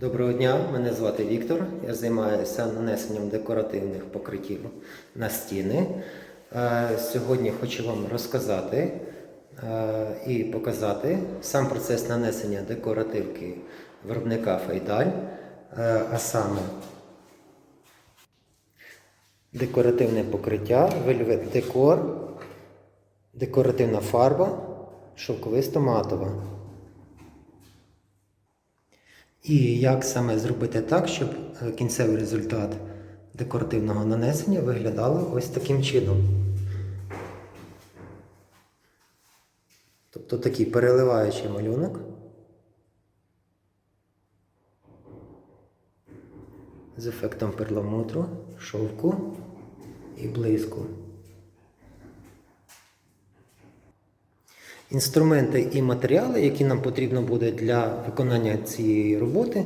Доброго дня, мене звати Віктор. Я займаюся нанесенням декоративних покриттів на стіни. Е, Сьогодні хочу вам розказати е, і показати сам процес нанесення декоративки виробника Фейдаль, е, а саме декоративне покриття, Velvet Decor, декоративна фарба, шовковисто матова. І як саме зробити так, щоб е, кінцевий результат декоративного нанесення виглядало ось таким чином. Тобто такий переливаючий малюнок. З ефектом перламутру, шовку і блиску. Інструменти і матеріали, які нам потрібно буде для виконання цієї роботи,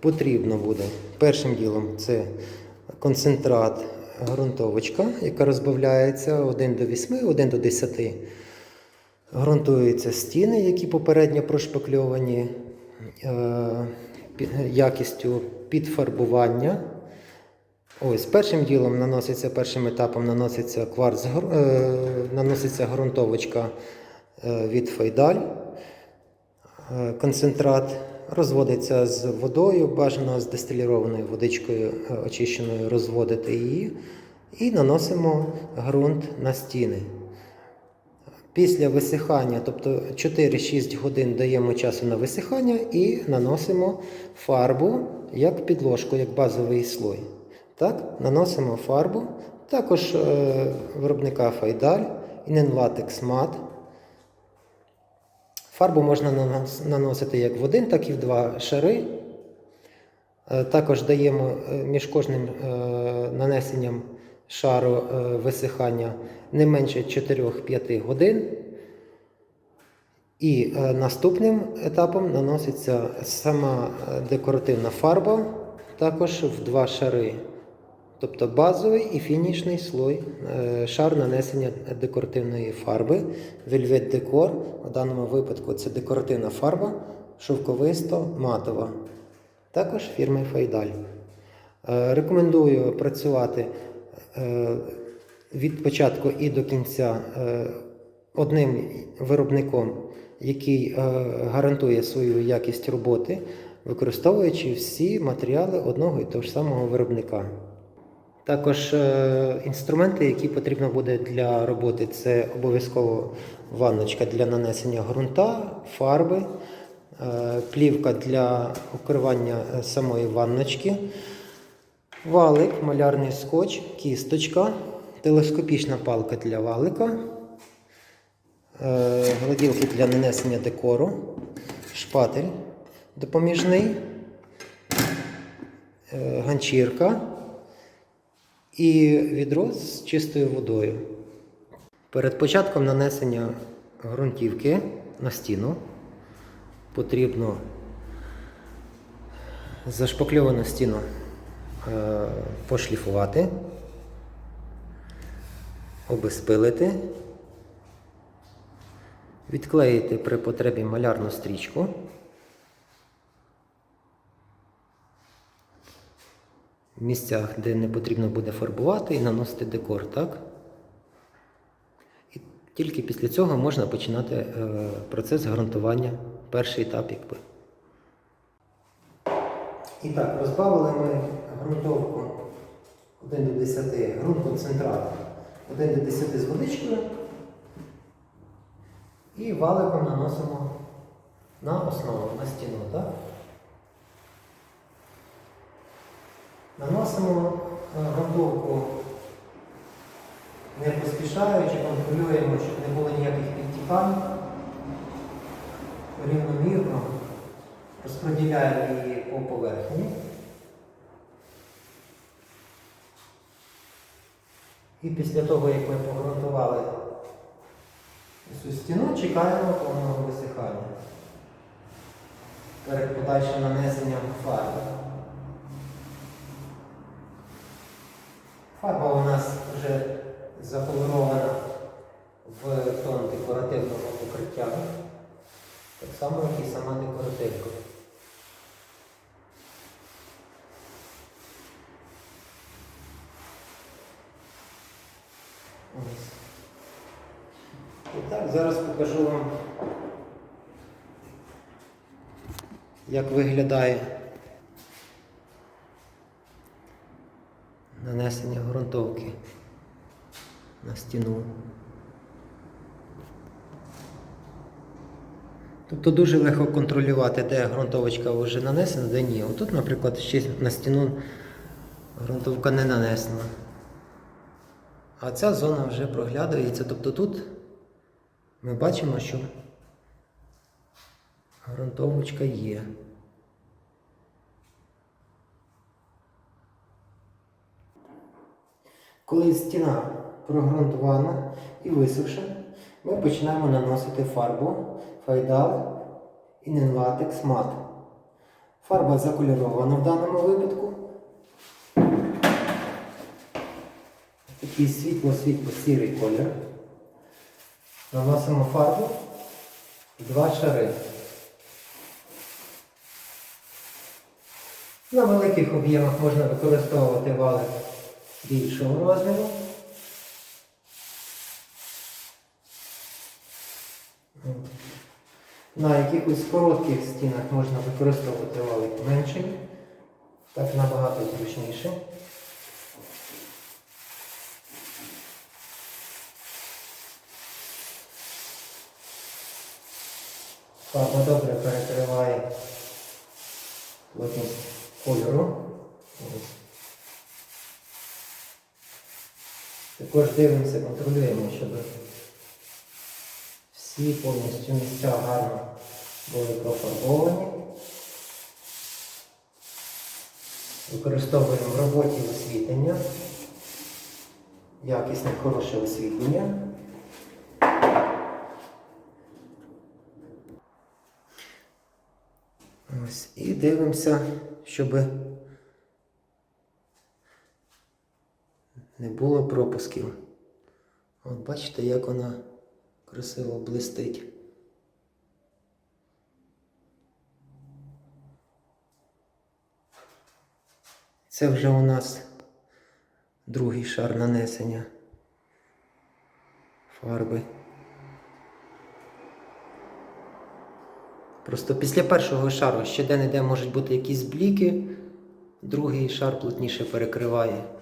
потрібно буде першим ділом це концентрат ґрунтовочка, яка розбавляється 1 до 8, 1 до 10. Грунтуються стіни, які попередньо прошпакльовані е, якістю підфарбування. Ось першим ділом наноситься першим етапом наноситься кварц, е, наноситься ґрунтовочка е, від Фейдаль. Е, Концентрат розводиться з водою, бажано з дистилірованою водичкою е, очищеною розводити її. І наносимо ґрунт на стіни. Після висихання, тобто 4-6 годин даємо часу на висихання і наносимо фарбу як підложку, як базовий слой. Так, наносимо фарбу. Також е, виробника Файдаль, Inenlatex Matte. Фарбу можна наносити як в один, так і в два шари. Е, Також даємо е, між кожним е, нанесенням шару висихання не менше 4-5 годин. І наступним етапом наноситься сама декоративна фарба, також в два шари. Тобто базовий і фінішний слой, е, шар нанесення декоративної фарби. Velvet Decor. У даному випадку це декоративна фарба шовковисто-матова. Також фірми Фейдаль. Е, Рекомендую працювати е, від початку і до кінця одним виробником, який гарантує свою якість роботи, використовуючи всі матеріали одного і того ж самого виробника. Також е, інструменти, які потрібно буде для роботи, це обов'язково ванночка для нанесення ґрунта, фарби, е, плівка для укривання е, самої ванночки, валик, малярний скотч, кісточка, телескопічна палка для валика, гладілки для нанесення декору, шпатель допоміжний, ганчірка і відро з чистою водою. Перед початком нанесення ґрунтівки на стіну потрібно зашпакльовану стіну е, пошліфувати, обезпилити, відклеїти при потребі малярну стрічку. в місцях, де не потрібно буде фарбувати і наносити декор, так? І тільки після цього можна починати е, процес ґрунтування, перший етап, якби. І так, розбавили ми ґрунтовку 1 до 10, ґрунт концентрат 1 до 10 з водичкою. І валиком наносимо на основу, на стіну, так? Наносимо е, не поспішаючи, контролюємо, щоб не було ніяких підтікань. Рівномірно розподіляємо її по поверхні. І після того, як ми погрунтували цю стіну, чекаємо повного висихання перед подальшим нанесенням фарби. Фарба у нас вже заколорована в тон декоративного покриття. Так само, як і сама декоративка. Ось. І так, зараз покажу вам, як виглядає. Нанесення ґрунтовки на стіну. Тобто дуже легко контролювати, де ґрунтовочка вже нанесена, де ні. Отут, наприклад, ще на стіну ґрунтовка не нанесена. А ця зона вже проглядується. Тобто тут ми бачимо, що ґрунтовочка є. Коли стіна прогрунтована і висохша, ми починаємо наносити фарбу файдал і Іненлатекс мат. Фарба закольорована в даному випадку. Такий світло-світло-сірий колір. Наносимо фарбу два шари. На великих об'ємах можна використовувати валик більшого розміру. На якихось коротких стінах можна використовувати валик менший, так набагато зручніше. Фарба добре перекриває плотність кольору. Також дивимося, контролюємо, щоб всі повністю місця гарно були профарбовані. Використовуємо в роботі освітлення, якісне хороше освітлення. Ось, і дивимося, щоб не було пропусків. От бачите, як вона красиво блистить. Це вже у нас другий шар нанесення фарби. Просто після першого шару ще де-не-де можуть бути якісь бліки, другий шар плотніше перекриває.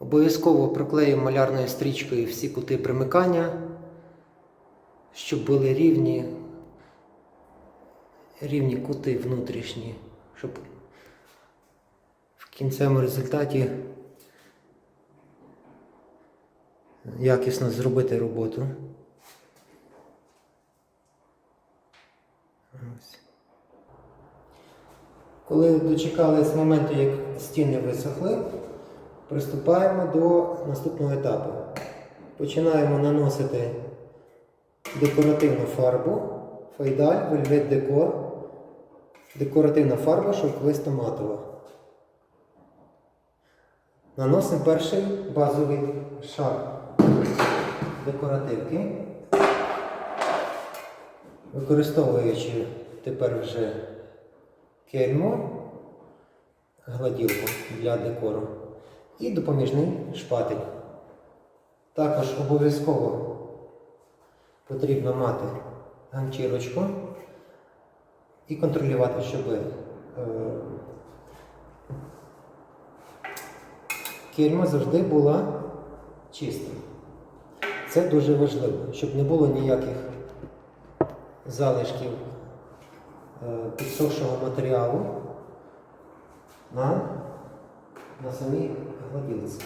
Обов'язково проклеїмо малярною стрічкою всі кути примикання, щоб були рівні, рівні кути внутрішні, щоб в кінцевому результаті якісно зробити роботу. Ось. Коли дочекались моменту, як стіни висохли, приступаємо до наступного етапу. Починаємо наносити декоративну фарбу, файдаль, вельвет декор, декоративна фарба шовковисто матова. Наносимо перший базовий шар декоративки, використовуючи тепер вже кельму, гладілку для декору і допоміжний шпатель. Також обов'язково потрібно мати ганчірочку і контролювати, щоб е, кельма завжди була чиста. Це дуже важливо, щоб не було ніяких залишків е, підсохшого матеріалу на, на самій гладілці.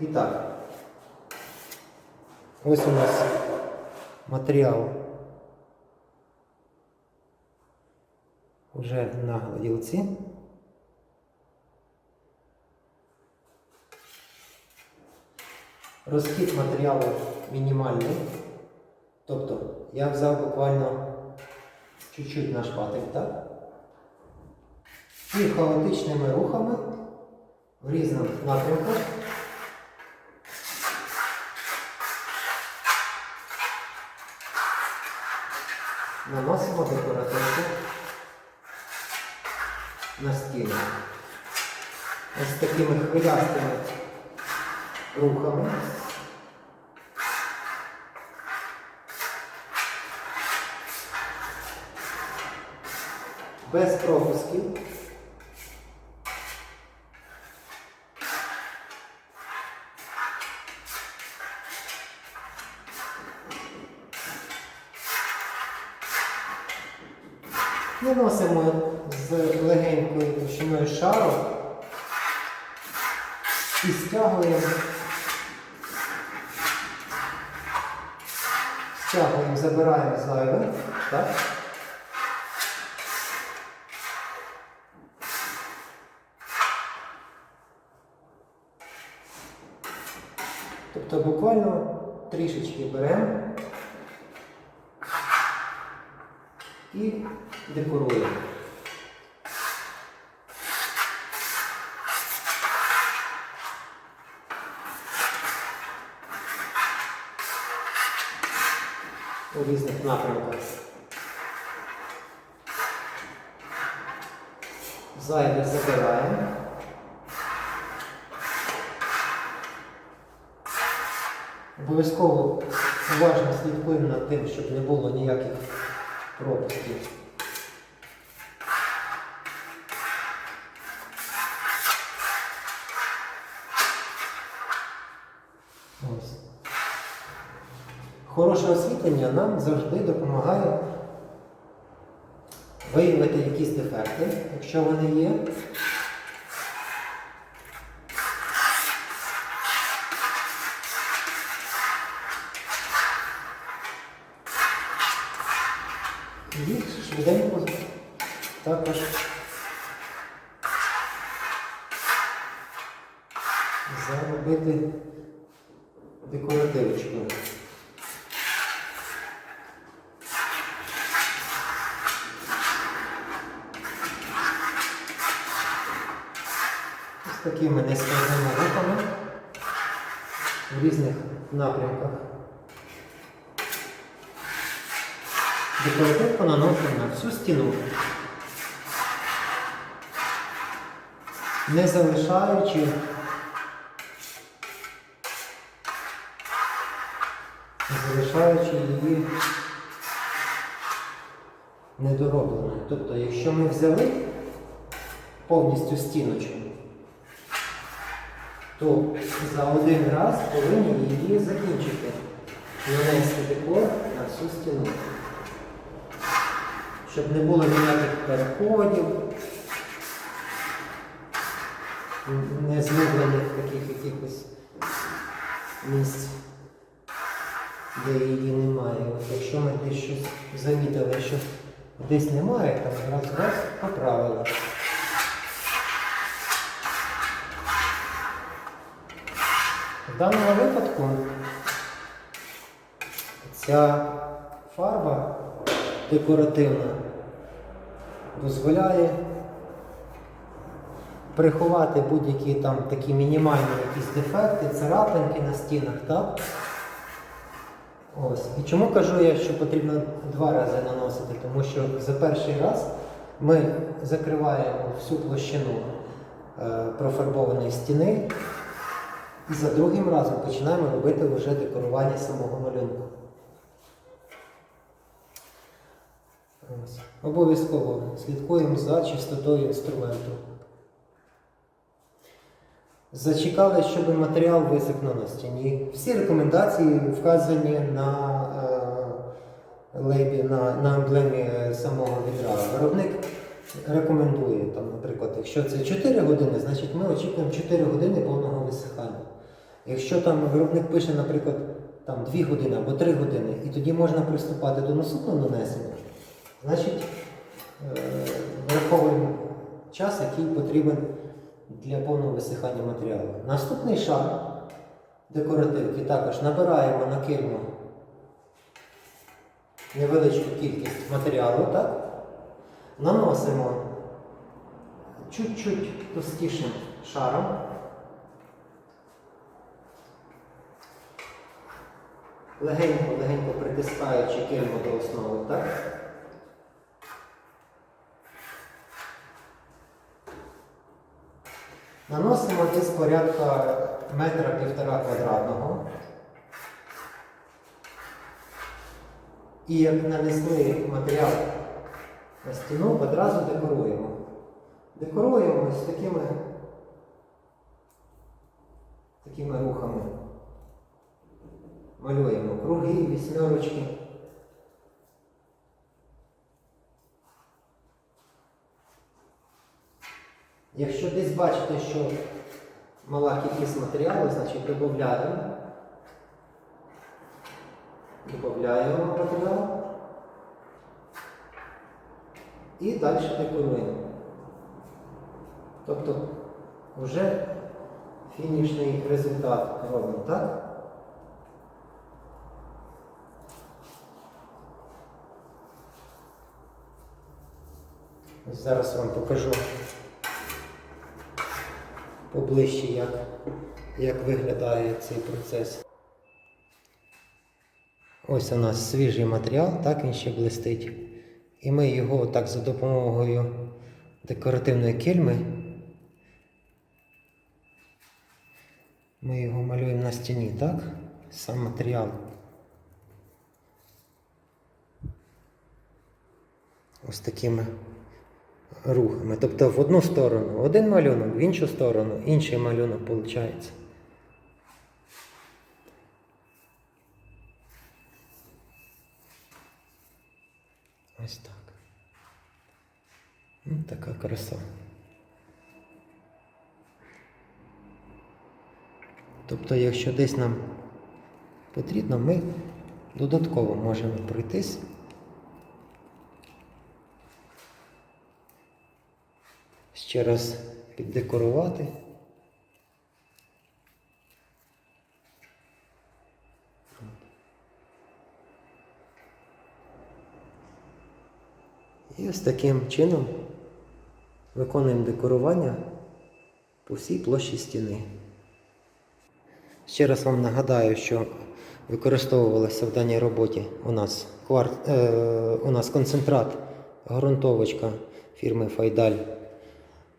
І так, ось у нас матеріал вже на гладілці. Розхід матеріалу мінімальний. Тобто я взяв буквально чуть-чуть на шпатель, так? І хаотичними рухами в різних напрямках. Наносимо декоративку на стіну. Ось такими хвилястими рухами. Без пропусків. Наносимо з легенькою товщиною шару і стягуємо. Стягуємо, забираємо зайве. Так? Тобто буквально трішечки беремо і декоруємо. У різних напрямках. Зайве забираємо. Обов'язково уважно слідкуємо над тим, щоб не було ніяких пропусків. Ось. Хороше освітлення нам завжди допомагає виявити якісь дефекти, якщо вони є. Декоративочкою. Ось такими нескладними рухами в різних напрямках. Декоративку наносимо на всю стіну, не залишаючи її недоробленою. Тобто, якщо ми взяли повністю стіночку, то за один раз повинні її закінчити, нанести декор на всю стіну. Щоб не було ніяких переходів, незмублених таких якихось місць, де її немає. От якщо ми десь щось замітили, що десь немає, там раз раз поправили. В даному випадку ця фарба декоративна дозволяє приховати будь-які там такі мінімальні якісь дефекти, царапинки на стінах, так? Ось. І чому кажу я, що потрібно два рази наносити? Тому що за перший раз ми закриваємо всю площину е, профарбованої стіни, і за другим разом починаємо робити вже декорування самого малюнку. Обов'язково слідкуємо за чистотою інструменту. Зачекали, щоб матеріал висох на стіні. Всі рекомендації вказані на е, лейбі, на, на емблемі самого відра. Виробник рекомендує, там, наприклад, якщо це 4 години, значить ми очікуємо 4 години повного висихання. Якщо там виробник пише, наприклад, там 2 години або 3 години, і тоді можна приступати до наступного нанесення, значить е, враховуємо час, який потрібен для повного висихання матеріалу. Наступний шар декоративки також набираємо на кильму невеличку кількість матеріалу, так? наносимо чуть-чуть товстішим шаром. Легенько-легенько притискаючи кильму до основи, так? Наносимо десь порядка метра півтора квадратного. І як нанесли матеріал на стіну одразу декоруємо. Декоруємо ось такими, такими рухами. Малюємо круги, вісьмерочки. Якщо десь бачите, що мала кількість матеріалу, значить додаємо. Додаємо матеріал. І далі декоруємо. Тобто вже фінішний результат робимо, так? Зараз вам покажу поближче, як, як виглядає цей процес. Ось у нас свіжий матеріал, так він ще блистить. І ми його так за допомогою декоративної кільми. Ми його малюємо на стіні, так? Сам матеріал. Ось такими рухами. Тобто в одну сторону один малюнок, в іншу сторону інший малюнок виходить. Ось так. Ну, така краса. Тобто, якщо десь нам потрібно, ми додатково можемо пройтись. Ще раз піддекорувати. І ось таким чином виконуємо декорування по всій площі стіни. Ще раз вам нагадаю, що використовувалося в даній роботі у нас, квар... е... у нас концентрат, ґрунтовочка фірми Файдаль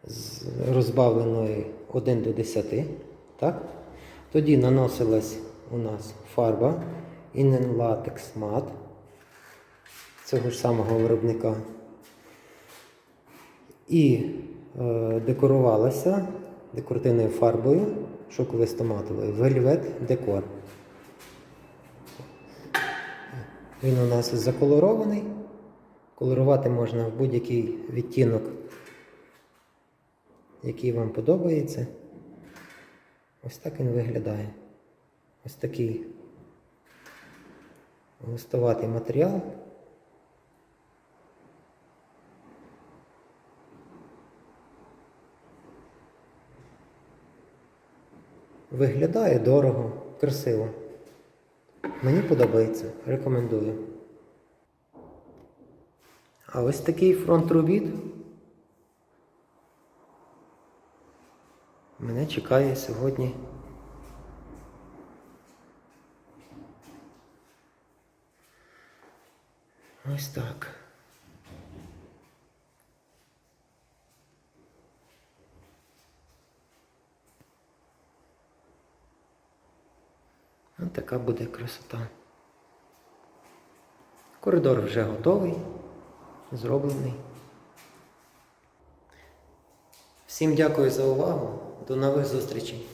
з розбавленої 1 до 10. Так? Тоді наносилась у нас фарба Innen Latex цього ж самого виробника. І е, декорувалася декоративною фарбою шоковисто-матовою Velvet Decor. Він у нас заколорований. Колорувати можна в будь-який відтінок, який вам подобається. Ось так він виглядає. Ось такий густоватий матеріал. Виглядає дорого, красиво. Мені подобається, рекомендую. А ось такий фронт робіт. Мене чекає сьогодні. Ось так. Ось така буде красота. Коридор вже готовий, зроблений. Всім дякую за увагу. До нових зустрічей.